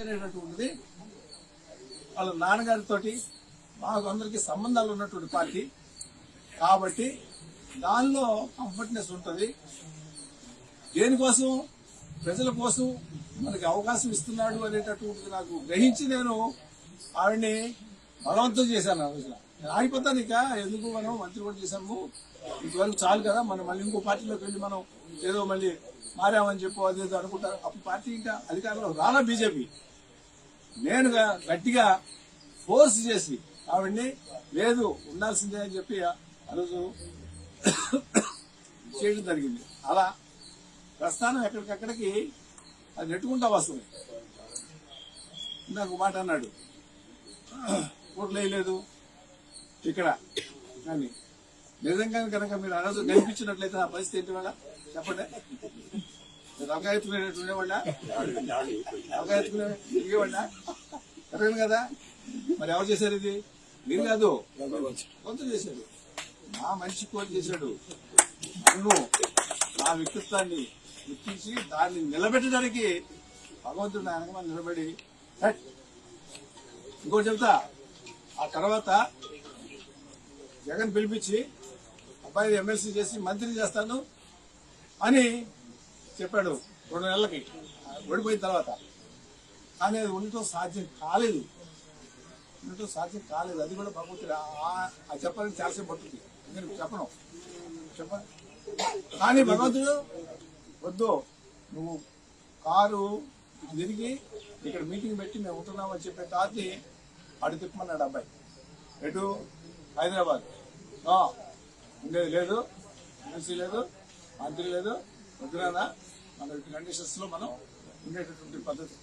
అనేటటువంటిది వాళ్ళ నాన్నగారితో మాకు అందరికి సంబంధాలు ఉన్నటువంటి పార్టీ. కాబట్టి దానిలో కంఫర్ట్నెస్ ఉంటుంది. దేనికోసం? ప్రజల కోసం మనకి అవకాశం ఇస్తున్నాడు అనేటటువంటిది నాకు గ్రహించి నేను ఆవిడ్ని బలవంతం చేశాను ఆ రోజున. నేను ఆగిపోతాను ఇక. ఎందుకు మనం మంత్రి కూడా చేశాము. ఇంతవరకు చాలు కదా. మనం మళ్ళీ ఇంకో పార్టీలోకి వెళ్ళి మనం ఏదో మళ్ళీ మారామని చెప్పు అదేదో అనుకుంటారు. అప్పుడు పార్టీ ఇంకా అధికారంలో రాలా బీజేపీ. నేను గట్టిగా ఫోర్స్ చేసి ఆవిడ్ని లేదు ఉండాల్సిందే అని చెప్పి ఆ రోజు చేయడం జరిగింది. అలా ప్రస్థానం ఎక్కడికక్కడికి అది నెట్టుకుంటా వస్తుంది. నాకు మాట అన్నాడు. ఓట్లు వేయలేదు ఇక్కడ కానీ నిజంగా కనుక మీరు ఆ రోజు నేర్పించినట్లయితే ఆ పరిస్థితి ఏంటి వాళ్ళ చెప్పండి. మీరు అవగా ఎత్తుకునేటట్టుండేవాళ్ళ కదా? మరి ఎవరు చేశారు ఇది? మీరు కాదు. కొంత చేశాడు. నా మనిషి కోరి చేశాడు. నన్ను నా వ్యక్తిత్వాన్ని గుర్తించి దాన్ని నిలబెట్టడానికి భగవంతుడు నా వెనక నిలబడి ఇంకోటి చెప్తా. ఆ తర్వాత జగన్ పిలిపించి అబ్బాయి ఎమ్మెల్సీ చేసి మంత్రి చేస్తాను అని చెప్పాడు రెండు నెలలకి. ఓడిపోయిన తర్వాత. కానీ అది ఉండటం సాధ్యం కాలేదు. ఉండటం సాధ్యం కాలేదు. అది కూడా భగవంతుడు ఆ- చెప్పాలని చాలాసేపు పడుతుంది నేను చెప్పను. చెప్పండి కానీ భగవంతుడు వద్దు. నువ్వు కారు తిరిగి ఇక్కడ మీటింగ్ పెట్టి మేము ఉంటున్నామని చెప్పే తాతి అడు తిప్పమన్నాడు అబ్బాయి. ఎటు? హైదరాబాద్. ఉండేది లేదు. ఎమ్మెల్సీ లేదు. మంత్రి లేదు. వద్దురాదా మన కండిషన్స్లో మనం ఉండేటటువంటి పద్ధతి.